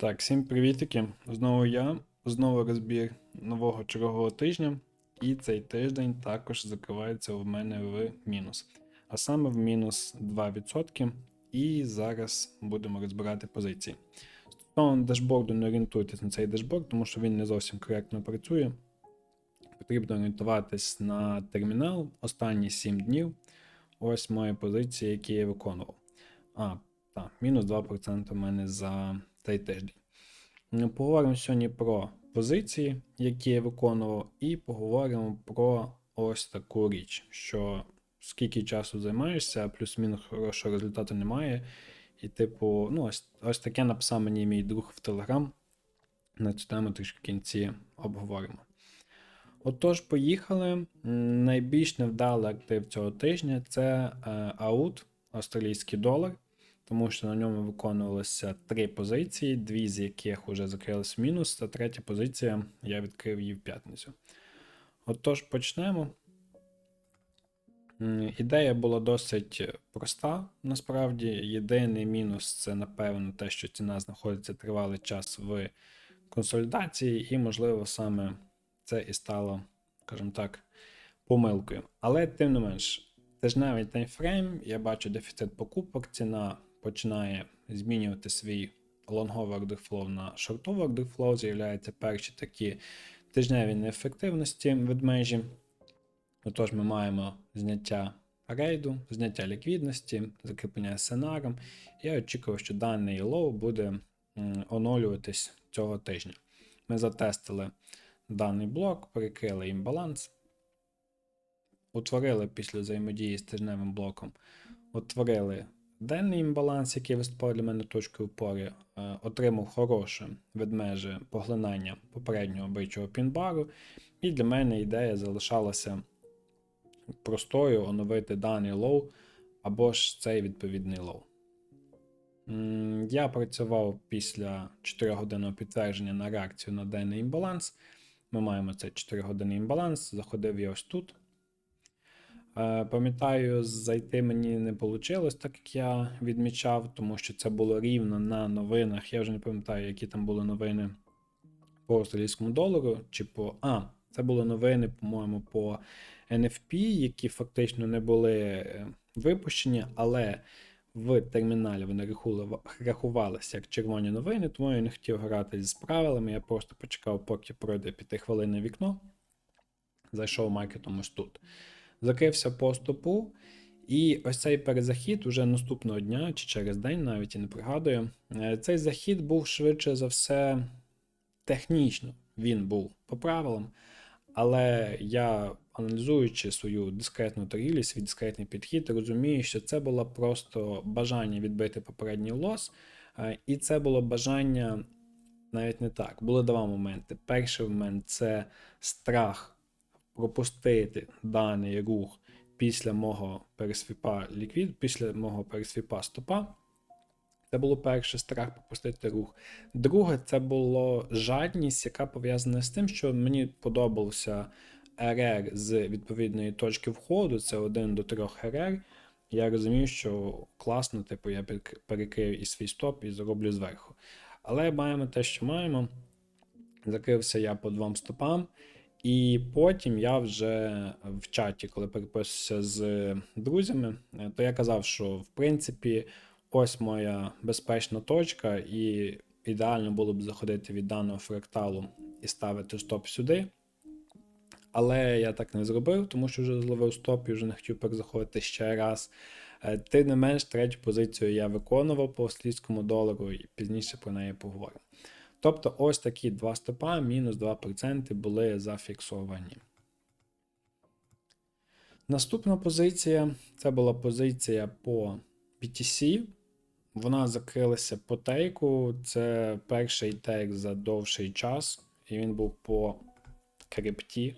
Так, всім привітики. Знову я, знову розбір нового чергового тижня. І цей тиждень також закривається в мене в мінус. А саме в мінус 2%. І зараз будемо розбирати позиції. Стосовно дашборду не орієнтуйтесь на цей дашборд, тому що він не зовсім коректно працює. Потрібно орієнтуватись на термінал останні 7 днів. Ось мої позиції, які я виконував. А, так, мінус 2% у мене за цей тиждень. Поговоримо сьогодні про позиції, які я виконував, і поговоримо про ось таку річ, що скільки часу займаєшся, плюс-мінус хорошого результату немає. І, типу, ну, ось, ось таке написав мені мій друг в Телеграм. На цю тему трішки в кінці обговоримо. Отож, поїхали. Найбільш невдалий актив цього тижня це е, аут, австралійський долар, тому що на ньому виконувалося три позиції, дві з яких вже закрились в мінус, а третя позиція я відкрив її в п'ятницю. Отож, почнемо. Ідея була досить проста, насправді. Єдиний мінус це, напевно, те, що ціна знаходиться тривалий час в консолідації, і, можливо, саме це і стало, скажімо так, помилкою. Але тим не менш, тижневий таймфрейм, я бачу дефіцит покупок, ціна починає змінювати свій лонговий order на шортовий order з'являються перші такі тижневі неефективності ведмежі. Отож, ми маємо зняття рейду, зняття ліквідності, закріплення сценаром. Я очікував, що даний лоу буде оновлюватись цього тижня. Ми затестили даний блок, перекрили імбаланс, утворили після взаємодії з тижневим блоком, утворили денний імбаланс, який виступав для мене точкою опори, е, отримав хороше ведмеже поглинання попереднього бичого пінбару, і для мене ідея залишалася простою оновити даний лоу або ж цей відповідний лоу. Я працював після 4 годинного підтвердження на реакцію на денний імбаланс. Ми маємо цей 4 години імбаланс. Заходив я ось тут. Е, Пам'ятаю, зайти мені не вийшло, так як я відмічав, тому що це було рівно на новинах. Я вже не пам'ятаю, які там були новини по австралійському долару. Чи по. А, це були новини, по-моєму, по NFP, які фактично не були е, випущені, але в терміналі вони рахувалися як червоні новини, тому я не хотів грати з правилами. Я просто почекав, поки пройде 5-хвилинне вікно. Зайшов маркетом ось тут. Закрився по стопу. І ось цей перезахід уже наступного дня чи через день, навіть і не пригадую. е, Цей захід був швидше за все технічно. Він був по правилам. Але я, аналізуючи свою дискретну торгівлю, свій дискретний підхід, розумію, що це було просто бажання відбити попередній лос, е, і це було бажання навіть не так. Були два моменти. Перший момент це страх пропустити даний рух після мого пересвіпа ліквід, після мого пересвіпа стопа. Це було перше страх пропустити рух. Друге, це було жадність, яка пов'язана з тим, що мені подобався РР з відповідної точки входу, це 1 до 3 РР. Я розумію, що класно, типу, я перек- перекрию і свій стоп і зароблю зверху. Але маємо те, що маємо. Закрився я по двом стопам. І потім я вже в чаті, коли переписувався з друзями, е, то я казав, що в принципі ось моя безпечна точка, і ідеально було б заходити від даного фракталу і ставити стоп сюди. Але я так не зробив, тому що вже зловив стоп і вже не хотів перезаходити ще раз. Е, Тим не менш, третю позицію я виконував по австрійському долару, і пізніше про неї поговоримо. Тобто, ось такі два стопа, мінус 2% були зафіксовані. Наступна позиція це була позиція по PTC. Вона закрилася по тейку. Це перший тейк за довший час, і він був по крипті.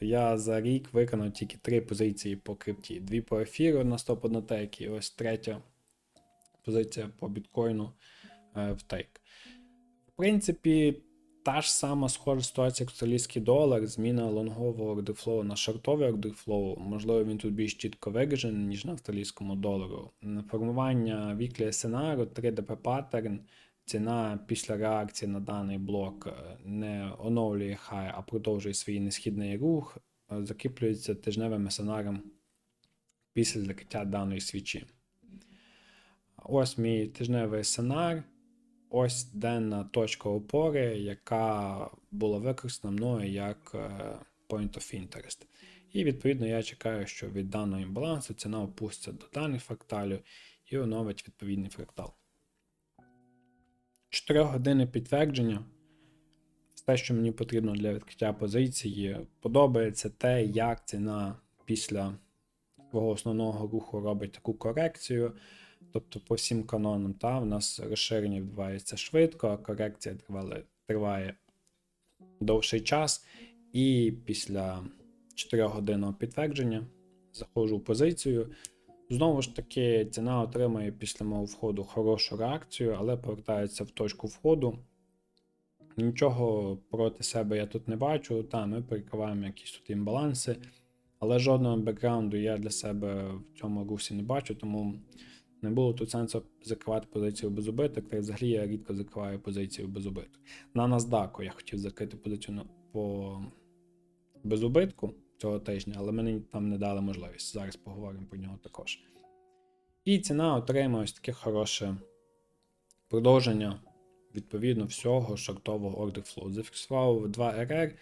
Я за рік виконав тільки три позиції по крипті: дві по ефіру на стоп на тейк, і ось третя позиція по біткоїну е, в тейк. Принципі, та ж сама схожа ситуація, як австралійський долар, зміна лонгового ордерфлоу на шортовий ордерфлоу. Можливо, він тут більш чітко виражений, ніж на австралійському долару. Формування віклі сценарію, 3DP паттерн, ціна після реакції на даний блок е, не оновлює хай, а продовжує свій несхідний рух, е, закріплюється тижневим сценарієм після закриття даної свічі. Ось мій тижневий сценар. Ось денна точка опори, яка була використана мною як е, point of interest. І відповідно я чекаю, що від даного імбалансу ціна опуститься до даних фракталів і оновить відповідний фрактал. 4 години підтвердження. Все, що мені потрібно для відкриття позиції, подобається те, як ціна після свого основного руху робить таку корекцію. Тобто, по всім канонам, та, в нас розширення відбувається швидко, а корекція триває, триває довший час. І після 4 годинного підтвердження заходжу в позицію. Знову ж таки, ціна отримує після мого входу хорошу реакцію, але повертається в точку входу. Нічого проти себе я тут не бачу. Та, ми перекриваємо якісь тут імбаланси, але жодного бекграунду я для себе в цьому русі не бачу, тому не було тут сенсу закривати позицію без убиток. Та взагалі я рідко закриваю позицію без убиток. На NASDAQ я хотів закрити позицію по без убитку цього тижня, але мені там не дали можливість. Зараз поговоримо про нього також. І ціна отримує ось таке хороше продовження відповідно всього шортового order flow. Зафіксував 2 RR,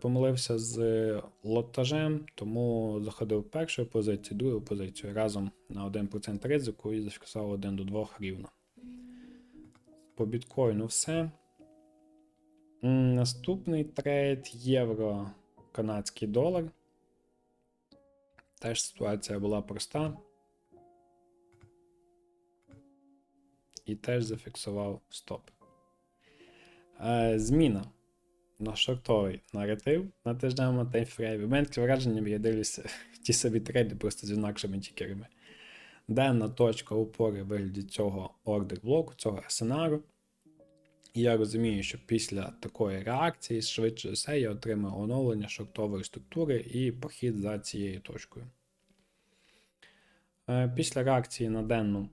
помилився з лотажем, тому заходив в першу позицію, другу позицію разом на 1% ризику і зафіксував 1 до 2 рівно. По біткоїну все. Наступний трейд євро канадський долар. Теж ситуація була проста. І теж зафіксував стоп. Е, Зміна на шортовий наратив на тижневому таймфреймі. У мене таке враження, я дивлюся ті собі трейди просто з інакшими тікерами. Денна точка опори в вигляді цього ордер блоку, цього сценару. І я розумію, що після такої реакції, швидше все, я отримаю оновлення шортової структури і похід за цією точкою. Е, після реакції на денну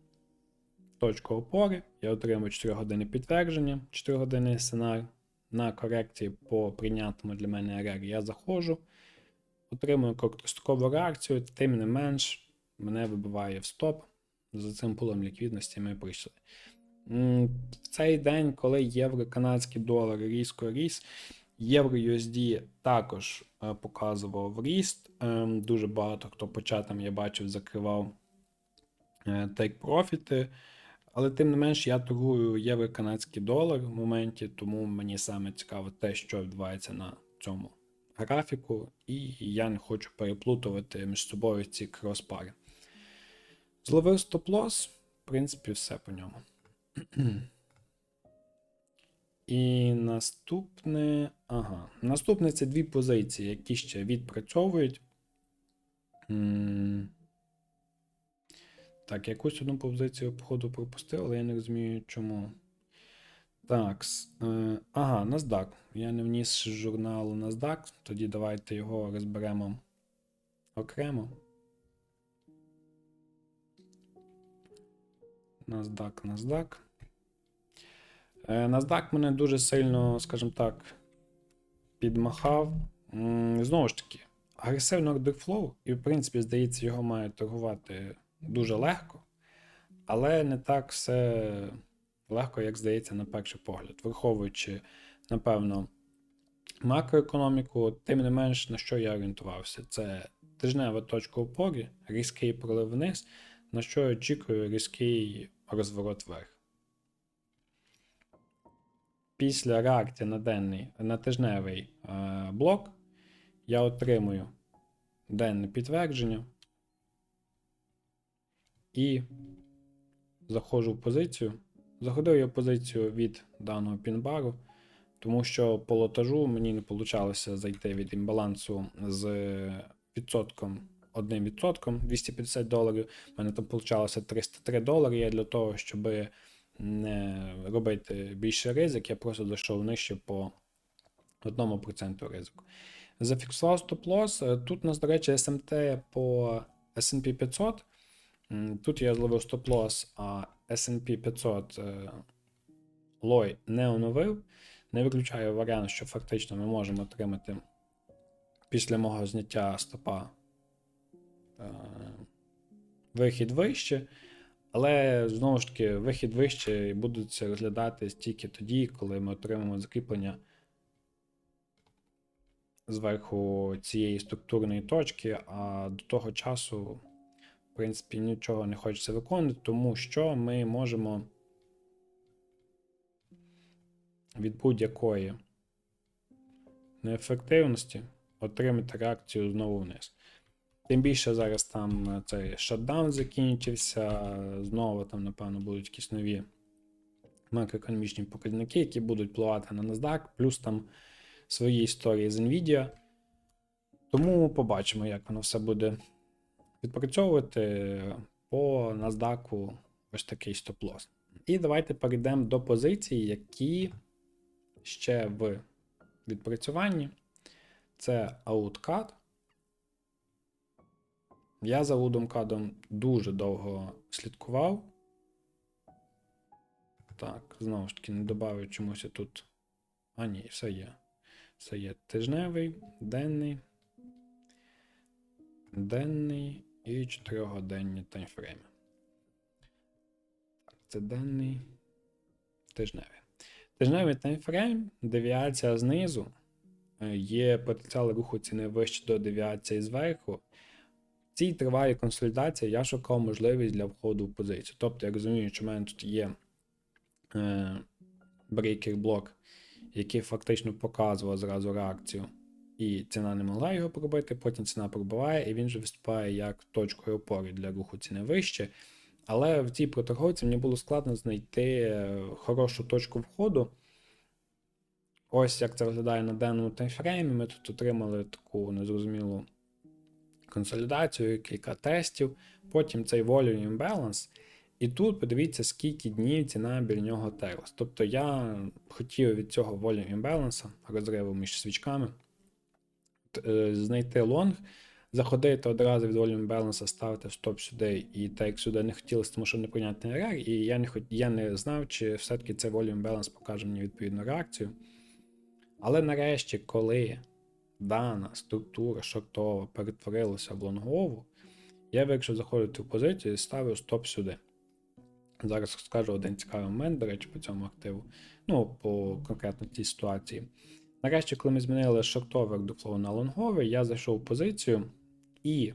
точку опори я отримую 4 години підтвердження, 4 години сценар. На корекції по прийнятному для мене РР я заходжу, отримую короткострокову реакцію, тим не менш, мене вибиває в стоп. За цим пулом ліквідності ми прийшли. В цей день, коли євро канадський долар різко ріс, євро USD також е, показував ріст. Ем, дуже багато хто по я бачив, закривав тейк-профіти. Але тим не менш, я торгую євро канадський долар в моменті, тому мені саме цікаво те, що відбувається на цьому графіку, і я не хочу переплутувати між собою ці крос-пари. Зловив стоп-лосс, в принципі, все по ньому. І наступне. Ага. Наступне це дві позиції, які ще відпрацьовують. Так, якусь одну позицію, походу, пропустив, але я не розумію, чому. Так. Е, ага, NASDAQ. Я не вніс журнал NASDAQ, тоді давайте його розберемо окремо. NASDAQ, NASDAQ. Е, NASDAQ мене дуже сильно, скажімо так, підмахав. Знову ж таки, агресивний flow, і, в принципі, здається, його має торгувати дуже легко, але не так все легко, як здається, на перший погляд. Враховуючи, напевно, макроекономіку, тим не менш, на що я орієнтувався, це тижнева точка опори, різкий пролив вниз, на що я очікую різкий розворот вверх. Після реакції на денний, на тижневий е, блок я отримую денне підтвердження і заходжу в позицію. Заходив я в позицію від даного пінбару, тому що по лотажу мені не вийшло зайти від імбалансу з відсотком. Одним відсотком 250 доларів. У мене там вийшло 303 долари. Я для того, щоб не робити більше ризик, я просто зайшов нижче по 1% ризику. Зафіксував стоп-лосс. Тут у нас, до речі, СМТ по SP 500. Тут я зловив стоп-лосс, а SP 500 лой не оновив, не виключаю варіант, що фактично ми можемо отримати після мого зняття стопа е, вихід вище. Але знову ж таки, вихід вище будуть розглядати тільки тоді, коли ми отримаємо закріплення зверху цієї структурної точки, а до того часу, в принципі, нічого не хочеться виконувати, тому що ми можемо від будь-якої неефективності отримати реакцію знову вниз. Тим більше зараз там е, цей шатдаун закінчився, знову там, напевно, будуть якісь нові макроекономічні показники, які будуть впливати на NASDAQ, плюс там свої історії з Nvidia. Тому побачимо, як воно все буде відпрацьовувати по NASDAQ ось такий стоп-лосс. І давайте перейдемо до позицій, які ще в відпрацюванні. Це OutCut. Я за Лудомкадом дуже довго слідкував. Так, знову ж таки, не додав чомусь тут. А, ні, все є. Все є тижневий, денний, денний і 4-годинні таймфрейми. Це денний, тижневий. Тижневий таймфрейм, девіація знизу. е, Є потенціал руху ціни вище до девіації зверху. В цій тривалій консолідації я шукав можливість для входу в позицію. Тобто, я розумію, що в мене тут є е, брейкер-блок, який фактично показував зразу реакцію, і ціна не могла його пробити, потім ціна пробиває, і він вже виступає як точкою опори для руху ціни вище. Але в цій проторговці мені було складно знайти е, хорошу точку входу. Ось як це виглядає на денному таймфреймі. Ми тут отримали таку незрозумілу консолідацію, кілька тестів, потім цей volume imbalance. І тут подивіться, скільки днів ціна біля нього терлась. Тобто я хотів від цього volume imbalance, розриву між свічками, знайти лонг, заходити одразу від volume imbalance, ставити стоп сюди, і так як сюди не хотілося, тому що непонятний РР, і я не, хот... я не знав, чи все-таки цей volume imbalance покаже мені відповідну реакцію. Але нарешті, коли дана структура шортова перетворилася в лонгову, я вирішив заходити в позицію і ставив стоп сюди. Зараз скажу один цікавий момент, до речі, по цьому активу. Ну, по конкретно цій ситуації. Нарешті, коли ми змінили шортовий ордофлоу на лонговий, я зайшов в позицію, і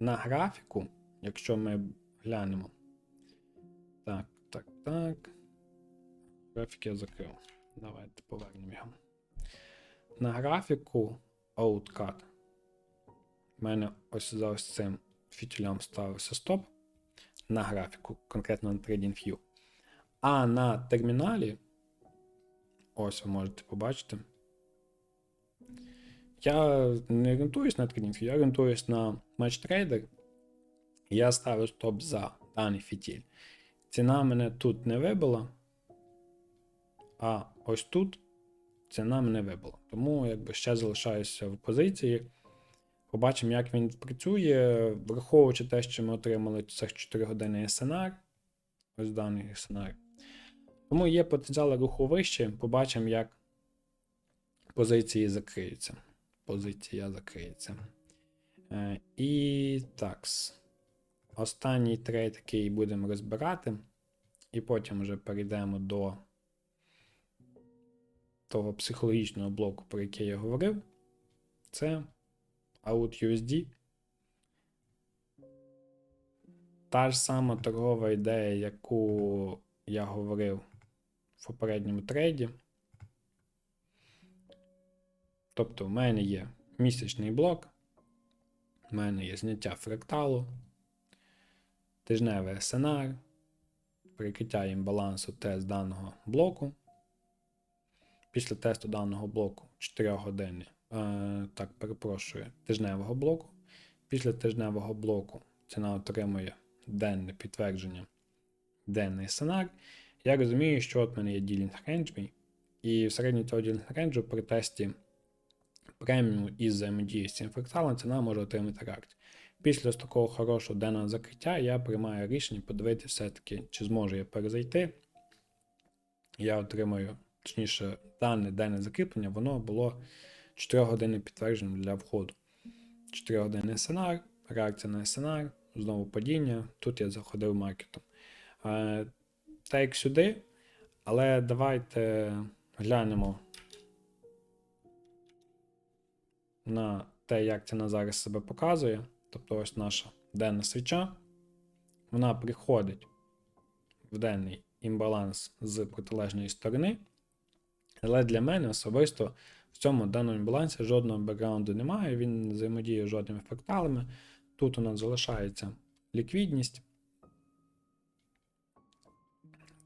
на графіку, якщо ми глянемо. Так, так, так. Графік я закрив. Давайте повернемо його. На графіку Outcut. У мене ось за ось цим фітілем ставився стоп. На графіку, конкретно на TradingView. А на терміналі, ось ви можете побачити. Я не орієнтуюсь на TradingView, я орієнтуюсь на MatchTrader. Я ставив стоп за даний фітіль. Ціна мене тут не вибила. А ось тут ціна мене вибила. Тому якби ще залишаюся в позиції. Побачимо, як він працює, враховуючи те, що ми отримали цих 4 години СНР. Ось даний СНР. Тому є потенціал руху вище. Побачимо, як позиції закриються. Позиція закриється. Е, і такс. Останній трейд, який будемо розбирати. І потім вже перейдемо до того психологічного блоку, про який я говорив. Це OutUSD. Та ж сама торгова ідея, яку я говорив в попередньому трейді. Тобто, в мене є місячний блок, в мене є зняття фракталу, тижневий SNR, прикриття імбалансу тест даного блоку. Після тесту даного блоку 4 години, е, так, перепрошую, тижневого блоку. Після тижневого блоку ціна отримує денне підтвердження, денний сценар. Я розумію, що от в мене є ділінг рейндж мій, і в середньому цього ділінг рейнджу при тесті преміум із взаємодії з цим фракталом ціна може отримати реакцію. Після такого хорошого денного закриття я приймаю рішення подивитися все-таки, чи зможу я перезайти я отримую, точніше, дане денне закріплення, воно було 4 години підтвердженням для входу. 4 години сценар, реакція на сценар, знову падіння. Тут я заходив маркетом. Е, та сюди, але давайте глянемо на те, як ціна зараз себе показує. Тобто ось наша денна свіча. Вона приходить в денний імбаланс з протилежної сторони. Але для мене особисто в цьому даному імбалансі жодного бекграунду немає, він не взаємодіє жодними фракталами. Тут у нас залишається ліквідність.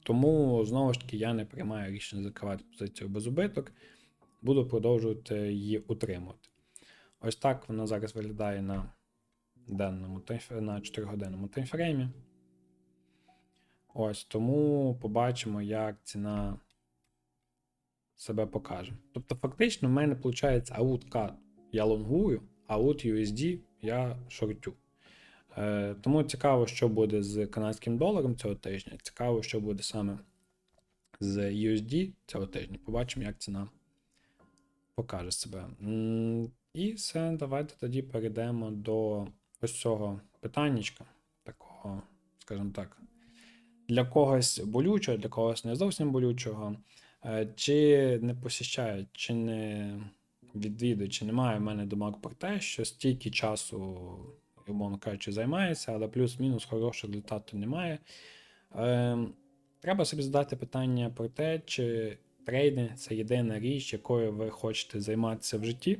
Тому, знову ж таки, я не приймаю рішення закривати позицію без убиток, буду продовжувати її утримувати. Ось так вона зараз виглядає на денному на 4-годинному таймфреймі. Ось тому побачимо, як ціна себе покаже. Тобто, фактично, в мене виходить аут-кат я лонгую, аут USD я шортю. Е, тому цікаво, що буде з канадським доларом цього тижня. Цікаво, що буде саме з USD цього тижня. Побачимо, як ціна покаже себе. І все, давайте тоді перейдемо до ось цього питаннячка, такого, скажімо так, для когось болючого, для когось не зовсім болючого. Е, Чи не посіщають, чи не відвідують, чи немає в мене думок про те, що стільки часу, умовно кажучи, займається, але плюс-мінус хорошого результату немає. Е, Треба собі задати питання про те, чи трейдинг це єдина річ, якою ви хочете займатися в житті.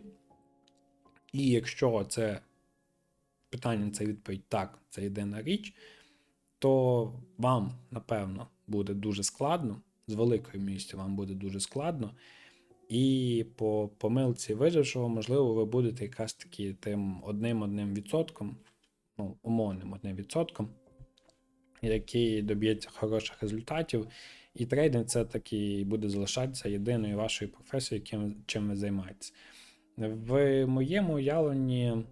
І якщо це питання, це відповідь так, це єдина річ, то вам, напевно, буде дуже складно, з великою місця вам буде дуже складно. І по помилці вижившого, можливо, ви будете якраз таки тим одним-одним відсотком, ну, умовним одним відсотком, який доб'ється хороших результатів. І трейдинг це таки буде залишатися єдиною вашою професією, чим ви займаєтесь. В моєму уявленні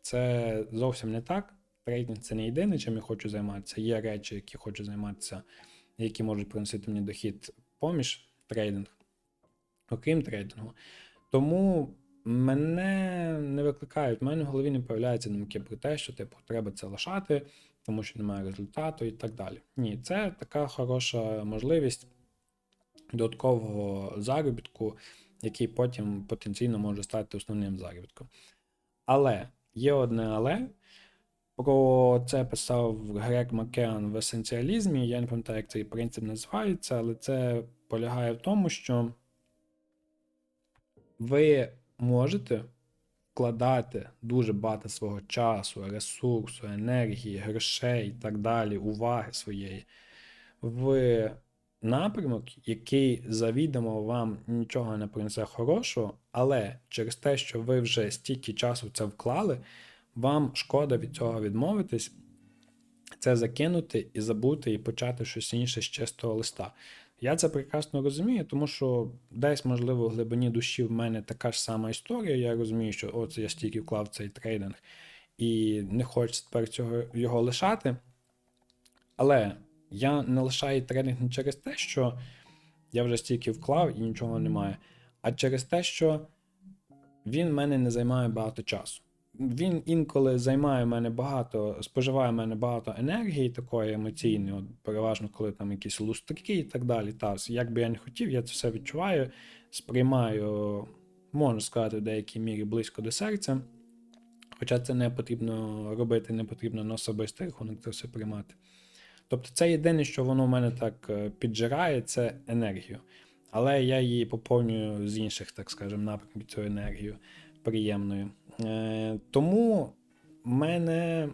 це зовсім не так. Трейдинг це не єдине, чим я хочу займатися. Є речі, які хочу займатися, які можуть приносити мені дохід поміж трейдинг, окрім трейдингу. Тому мене не викликають, в мене в голові не появляються думки про те, що типу треба це лишати, тому що немає результату і так далі. Ні, це така хороша можливість додаткового заробітку, який потім потенційно може стати основним заробітком. Але є одне але. Про це писав Грек Макеан в есенціалізмі. Я не пам'ятаю, як цей принцип називається, але це полягає в тому, що ви можете вкладати дуже багато свого часу, ресурсу, енергії, грошей і так далі, уваги своєї в напрямок, який завідомо вам нічого не принесе хорошого, але через те, що ви вже стільки часу це вклали, вам шкода від цього відмовитись, це закинути і забути, і почати щось інше з чистого листа. Я це прекрасно розумію, тому що десь, можливо, в глибині душі в мене така ж сама історія. Я розумію, що оце я стільки вклав цей трейдинг і не хочу тепер цього його лишати. Але я не лишаю трейдинг не через те, що я вже стільки вклав і нічого немає, а через те, що він мене не займає багато часу. Він інколи займає мене багато, споживає мене багато енергії такої емоційної, от переважно, коли там якісь лустрики і так далі. Та, як би я не хотів, я це все відчуваю, сприймаю, можна сказати, в деякій мірі близько до серця. Хоча це не потрібно робити, не потрібно на особистий рахунок це все приймати. Тобто, це єдине, що воно в мене так е, піджирає, це енергію. Але я її поповнюю з інших, так скажемо, напрямків цю енергію приємною. Е, тому мене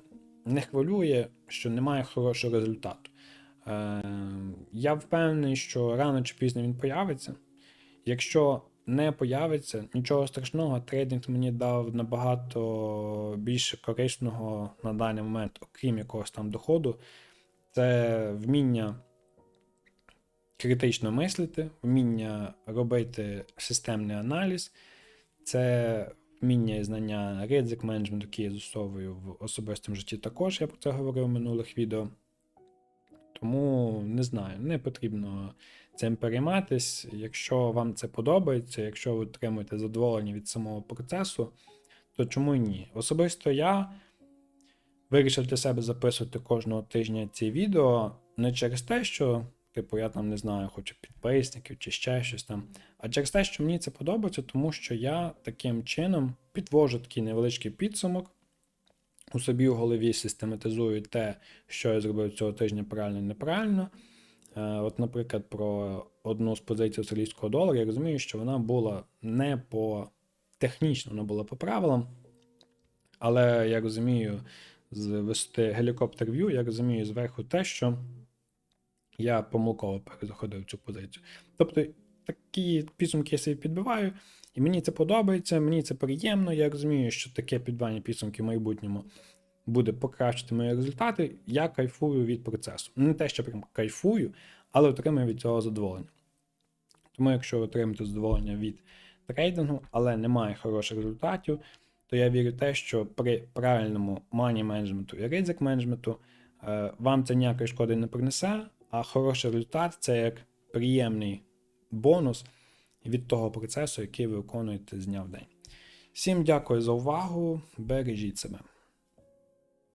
не хвилює, що немає хорошого результату. Е, я впевнений, що рано чи пізно він появиться. Якщо не появиться, нічого страшного, трейдинг мені дав набагато більше корисного на даний момент, окрім якогось там доходу. Це вміння критично мислити, вміння робити системний аналіз, це вміння і знання ризик менеджменту, які я застосовую в особистому житті також, я про це говорив в минулих відео. Тому не знаю, не потрібно цим перейматись. Якщо вам це подобається, якщо ви отримуєте задоволення від самого процесу, то чому ні? Особисто я вирішив для себе записувати кожного тижня ці відео не через те, що, типу, я там не знаю, хочу підписників чи ще щось там, а через те, що мені це подобається, тому що я таким чином підвожу такий невеличкий підсумок. У собі у голові систематизую те, що я зробив цього тижня правильно і неправильно. Е, От, наприклад, про одну з позицій австралійського долара, я розумію, що вона була не по технічно, вона була по правилам. Але я розумію з висоти гелікоптер в'ю, я розумію зверху те, що я помилково перезаходив цю позицію. Тобто такі підсумки я собі підбиваю, і мені це подобається, мені це приємно. Я розумію, що таке підбивання підсумків в майбутньому буде покращити мої результати. Я кайфую від процесу. Не те, що прям кайфую, але отримую від цього задоволення. Тому, якщо ви отримаєте задоволення від трейдингу, але немає хороших результатів, то я вірю в те, що при правильному мані менеджменту і ризик менеджменту е, вам це ніякої шкоди не принесе, а хороший результат це як приємний бонус від того процесу, який ви виконуєте з дня в день. Всім дякую за увагу, бережіть себе.